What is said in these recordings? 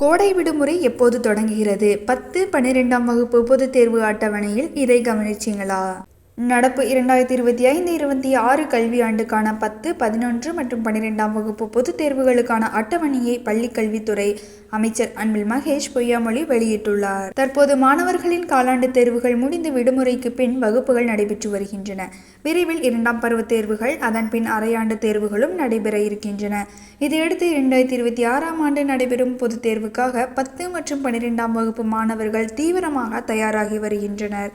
கோடை விடுமுறை எப்போது தொடங்குகிறது? பத்து பன்னிரெண்டாம் வகுப்பு பொதுத் தேர்வு அட்டவணையில் இதை கவனிச்சிங்களா? நடப்பு இரண்டாயிரத்தி இருபத்தி ஐந்து இருபத்தி ஆறு கல்வியாண்டுக்கான பத்து பதினொன்று மற்றும் பன்னிரெண்டாம் வகுப்பு பொதுத் தேர்வுகளுக்கான அட்டவணையை பள்ளிக் கல்வித்துறை அமைச்சர் அன்பில் மகேஷ் பொய்யாமொழி வெளியிட்டுள்ளார். தற்போது மாணவர்களின் காலாண்டு தேர்வுகள் முடிந்து விடுமுறைக்கு பின் வகுப்புகள் நடைபெற்று வருகின்றன. விரைவில் இரண்டாம் பருவ தேர்வுகள் அதன் பின் அரையாண்டு தேர்வுகளும் நடைபெற இருக்கின்றன. இதையடுத்து இரண்டாயிரத்தி இருபத்தி ஆறாம் ஆண்டு நடைபெறும் பொதுத் தேர்வுக்காக பத்து மற்றும் பன்னிரெண்டாம் வகுப்பு மாணவர்கள் தீவிரமாக தயாராகி வருகின்றனர்.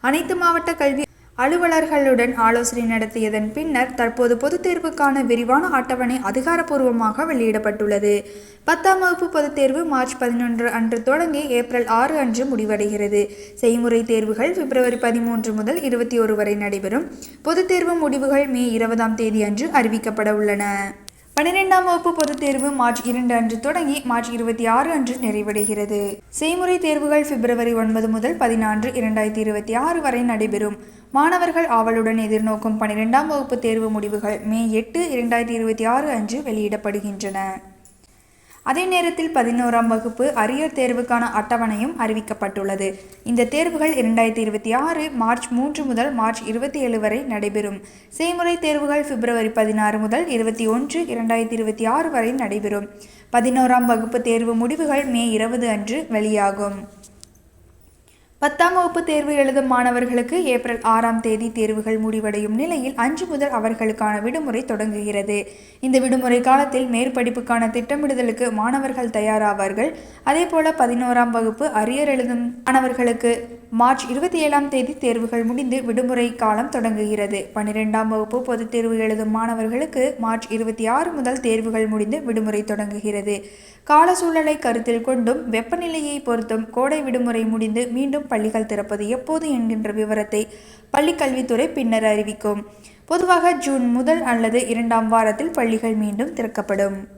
அனைத்து மாவட்ட கல்வி அலுவலர்களுடன் ஆலோசனை நடத்தியதன் பின்னர் தற்போது பொதுத் தேர்வுக்கான விரிவான அட்டவணை அதிகாரப்பூர்வமாக வெளியிடப்பட்டுள்ளது. பத்தாம் வகுப்பு பொதுத் தேர்வு மார்ச் பதினொன்று அன்று தொடங்கி ஏப்ரல் ஆறு அன்று முடிவடைகிறது. செய்முறை தேர்வுகள் பிப்ரவரி பதிமூன்று முதல் இருபத்தி ஒரு வரை நடைபெறும். பொதுத் தேர்வு முடிவுகள் மே இருபதாம் தேதி அன்று அறிவிக்கப்பட உள்ளன. பன்னிரெண்டாம் வகுப்பு பொதுத் தேர்வு மார்ச் இரண்டு அன்று தொடங்கி மார்ச் இருபத்தி ஆறு அன்று நிறைவடைகிறது. செய்முறை தேர்வுகள் பிப்ரவரி ஒன்பது முதல் பதினான்கு இரண்டாயிரத்தி இருபத்தி ஆறு வரை நடைபெறும். மாணவர்கள் ஆவலுடன் எதிர்நோக்கும் பன்னிரெண்டாம் வகுப்பு தேர்வு முடிவுகள் மே எட்டு இரண்டாயிரத்தி இருபத்தி ஆறு அன்று வெளியிடப்படுகின்றன. அதே நேரத்தில் பதினோராம் வகுப்பு அரியர் தேர்வுக்கான அட்டவணையும் அறிவிக்கப்பட்டுள்ளது. இந்த தேர்வுகள் இரண்டாயிரத்தி இருபத்தி ஆறு மார்ச் மூன்று முதல் மார்ச் இருபத்தி ஏழு வரை நடைபெறும். செய்முறை தேர்வுகள் பிப்ரவரி பதினாறு முதல் இருபத்தி ஒன்று இரண்டாயிரத்தி இருபத்தி ஆறு வரை நடைபெறும். பதினோராம் வகுப்பு தேர்வு முடிவுகள் மே இருபது அன்று வெளியாகும். பத்தாம் வகுப்பு தேர்வு எழுதும் மாணவர்களுக்கு ஏப்ரல் ஆறாம் தேதி தேர்வுகள் முடிவடையும் நிலையில் அன்று முதல் அவர்களுக்கான விடுமுறை தொடங்குகிறது. இந்த விடுமுறை காலத்தில் மேற்படிப்புக்கான திட்டமிடுதலுக்கு மாணவர்கள் தயாராவார்கள். அதேபோல பதினோராம் வகுப்பு அரியர் எழுதும் மாணவர்களுக்கு மார்ச் இருபத்தி ஏழாம் தேதி தேர்வுகள் முடிந்து விடுமுறை காலம் தொடங்குகிறது. பன்னிரெண்டாம் வகுப்பு பொதுத் தேர்வு எழுதும் மாணவர்களுக்கு மார்ச் இருபத்தி ஆறு முதல் தேர்வுகள் முடிந்து விடுமுறை தொடங்குகிறது. கால சூழலை கருத்தில் கொண்டும் வெப்பநிலையை பொறுத்தும் கோடை விடுமுறை முடிந்து மீண்டும் பள்ளிகள் திறப்பது எப்போது என்கின்ற விவரத்தை பள்ளிக்கல்வித்துறை பின்னர் அறிவிக்கும். பொதுவாக ஜூன் முதல் அல்லது இரண்டாம் வாரத்தில் பள்ளிகள் மீண்டும் திறக்கப்படும்.